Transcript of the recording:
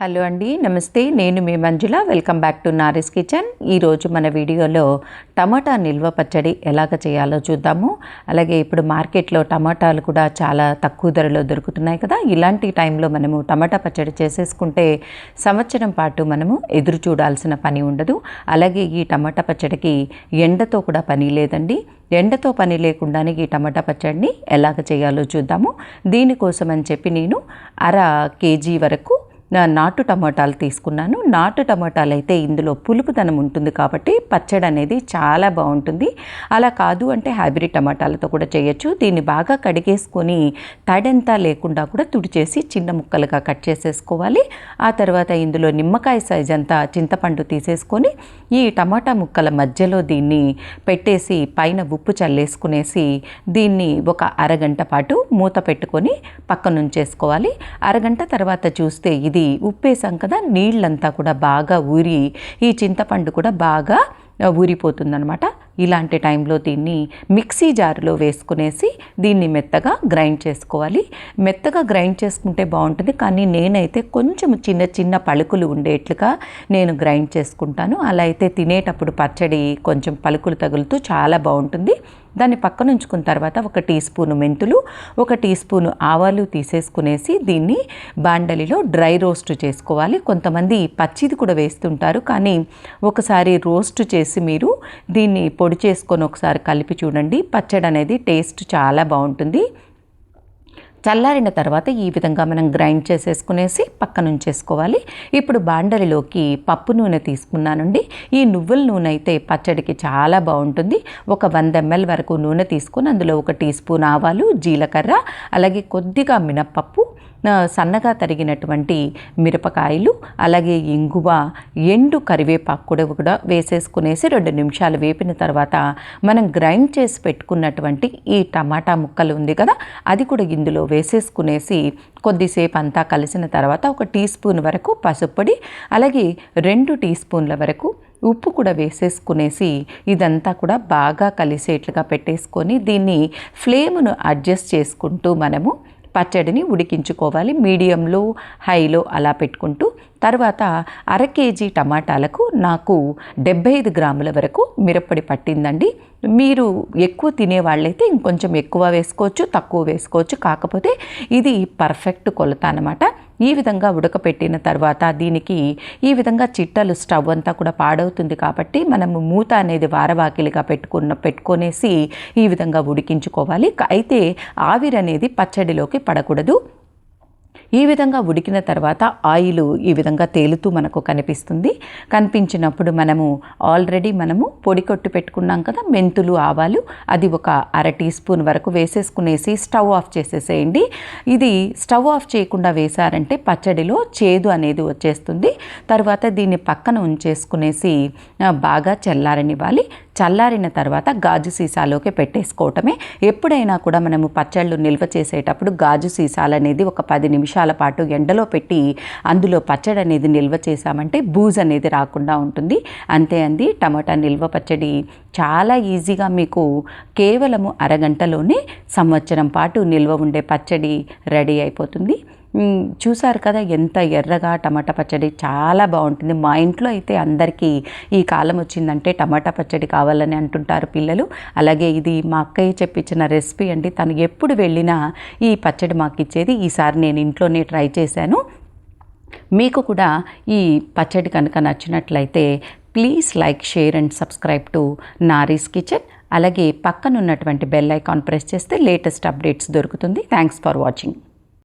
Hello అండి నమస్తే. నేను మీ Manjula. Welcome back to Nari's kitchen. ఈరోజు మన వీడియోలో టమాటా నిల్వ పచ్చడి ఎలాగ చేయాలో చూద్దాము. అలాగే ఇప్పుడు మార్కెట్లో టమాటాలు కూడా చాలా తక్కువ ధరలో దొరుకుతున్నాయి కదా. ఇలాంటి టైంలో మనము టమాటా పచ్చడి చేసేసుకుంటే సంవత్సరం పాటు మనము ఎదురు చూడాల్సిన పని ఉండదు. అలాగే ఈ టమాటా పచ్చడికి ఎండతో కూడా పని లేదండి. ఎండతో పని లేకుండానే ఈ టమాటా పచ్చడిని ఎలాగ చేయాలో చూద్దాము. దీనికోసం అని చెప్పి నేను అర కేజీ వరకు నాటు టమాటాలు తీసుకున్నాను. నాటు టమాటాలు అయితే ఇందులో పులుపుదనం ఉంటుంది కాబట్టి పచ్చడి అనేది చాలా బాగుంటుంది. అలా కాదు అంటే హైబ్రిడ్ టమాటాలతో కూడా చేయొచ్చు. దీన్ని బాగా కడిగేసుకొని తడంతా లేకుండా కూడా తుడిచేసి చిన్న ముక్కలుగా కట్ చేసేసుకోవాలి. ఆ తర్వాత ఇందులో నిమ్మకాయ సైజ్ అంతా చింతపండు తీసేసుకొని ఈ టమాటా ముక్కల మధ్యలో దీన్ని పెట్టేసి పైన ఉప్పు చల్లేసుకునేసి దీన్ని ఒక అరగంట పాటు మూత పెట్టుకొని పక్కనుంచేసుకోవాలి. అరగంట తర్వాత చూస్తే ఇది ఉప్పేసాం కదా నీళ్ళంతా కూడా బాగా ఊరి ఈ చింతపండు కూడా బాగా ఊరిపోతుందనమాట ఇలాంటి టైంలో దీన్ని మిక్సీ జార్లో వేసుకునేసి దీన్ని మెత్తగా గ్రైండ్ చేసుకోవాలి. మెత్తగా గ్రైండ్ చేసుకుంటే బాగుంటుంది కానీ నేనైతే కొంచెం చిన్న చిన్న పలుకులు ఉండేట్లుగా నేను గ్రైండ్ చేసుకుంటాను. అలా అయితే తినేటప్పుడు పచ్చడి కొంచెం పలుకులు తగులుతూ చాలా బాగుంటుంది. దాన్ని పక్కన ఉంచుకున్న తర్వాత ఒక టీ స్పూను మెంతులు ఒక టీ స్పూను ఆవాలు తీసేసుకునేసి దీన్ని బాండలిలో డ్రై రోస్ట్ చేసుకోవాలి. కొంతమంది పచ్చిది కూడా వేస్తుంటారు కానీ ఒకసారి రోస్ట్ చేసి మీరు దీన్ని పొడి చేసుకొని ఒకసారి కలిపి చూడండి. పచ్చడి అనేది టేస్ట్ చాలా బాగుంటుంది. చల్లారిన తర్వాత ఈ విధంగా మనం గ్రైండ్ చేసేసుకునేసి పక్కన ఉంచేసుకోవాలి. ఇప్పుడు బాండలిలోకి పప్పు నూనె తీసుకున్నానండి. ఈ నువ్వుల నూనె అయితే పచ్చడికి చాలా బాగుంటుంది. ఒక వంద ఎంఎల్ వరకు నూనె తీసుకొని అందులో ఒక టీ స్పూన్ ఆవాలు జీలకర్ర అలాగే కొద్దిగా మినప్పప్పు సన్నగా తరిగినటువంటి మిరపకాయలు అలాగే ఇంగువ ఎండు కరివేపాకు కూడా కూడా వేసేసుకునేసి రెండు నిమిషాలు వేపిన తర్వాత మనం గ్రైండ్ చేసి పెట్టుకున్నటువంటి ఈ టమాటా ముక్కలు ఉంది కదా అది కూడా ఇందులో వేసేసుకునేసి కొద్దిసేపు అంతా కలిసిన తర్వాత ఒక టీ స్పూన్ వరకు పసుపొడి అలాగే రెండు టీ స్పూన్ల వరకు ఉప్పు కూడా వేసేసుకునేసి ఇదంతా కూడా బాగా కలిసేట్లుగా పెట్టేసుకొని దీన్ని ఫ్లేమ్ను అడ్జస్ట్ చేసుకుంటూ మనము పచ్చడిని ఉడికించుకోవాలి. మీడియంలో హైలో అలా పెట్టుకుంటూ తర్వాత అర కేజీ టమాటాలకు నాకు డెబ్బై ఐదు గ్రాముల వరకు మిరప్పొడి పట్టిందండి. మీరు ఎక్కువ తినేవాళ్ళైతే ఇంకొంచెం ఎక్కువ వేసుకోవచ్చు తక్కువ వేసుకోవచ్చు. కాకపోతే ఇది పర్ఫెక్ట్ కొలత అనమాట ఈ విధంగా ఉడకపెట్టిన తర్వాత దీనికి ఈ విధంగా చిట్టలు స్టవ్ అంతా కూడా పాడవుతుంది కాబట్టి మనము మూత అనేది వారవాకిలిగా పెట్టుకున్న పెట్టుకొనేసి ఈ విధంగా ఉడికించుకోవాలి. అయితే ఆవిరి అనేది పచ్చడిలోకి పడకూడదు. ఈ విధంగా ఉడికిన తర్వాత ఆయిల్ ఈ విధంగా తేలుతూ మనకు కనిపిస్తుంది. కనిపించినప్పుడు మనము ఆల్రెడీ మనము పొడి కొట్టు పెట్టుకున్నాం కదా మెంతులు ఆవాలు అది ఒక అర టీ స్పూన్ వరకు వేసేసుకునేసి స్టవ్ ఆఫ్ చేసేసేయండి. ఇది స్టవ్ ఆఫ్ చేయకుండా వేశారంటే పచ్చడిలో చేదు అనేది వచ్చేస్తుంది. తర్వాత దీన్ని పక్కన ఉంచేసుకునేసి బాగా చల్లారనివ్వాలి. చల్లారిన తర్వాత గాజు సీసాలోకి పెట్టేసుకోవటమే. ఎప్పుడైనా కూడా మనము పచ్చళ్ళు నిల్వ చేసేటప్పుడు గాజు సీసాలు అనేది ఒక పది నిమిషాల పాటు ఎండలో పెట్టి అందులో పచ్చడి అనేది నిల్వ చేసామంటే బూజ్ అనేది రాకుండా ఉంటుంది. అంతే అంది టమాటా నిల్వ పచ్చడి చాలా ఈజీగా మీకు కేవలము అరగంటలోనే సంవత్సరం పాటు నిల్వ ఉండే పచ్చడి రెడీ అయిపోతుంది. చూసారు కదా ఎంత ఎర్రగా టమాటా పచ్చడి చాలా బాగుంటుంది. మా ఇంట్లో అయితే అందరికీ ఈ కాలం వచ్చిందంటే టమాటా పచ్చడి కావాలని అంటుంటారు పిల్లలు. అలాగే ఇది మా అక్కయ్య చెప్పించిన రెసిపీ అండి. తను ఎప్పుడు వెళ్ళినా ఈ పచ్చడి మాకు ఇచ్చేది. ఈసారి నేను ఇంట్లోనే ట్రై చేశాను. మీకు కూడా ఈ పచ్చడి కనుక నచ్చినట్లయితే please like share and subscribe to Nari's kitchen. అలాగే పక్కనున్నటువంటి బెల్ ఐకాన్ ప్రెస్ చేస్తే లేటెస్ట్ అప్డేట్స్ దొరుకుతుంది. Thanks for watching.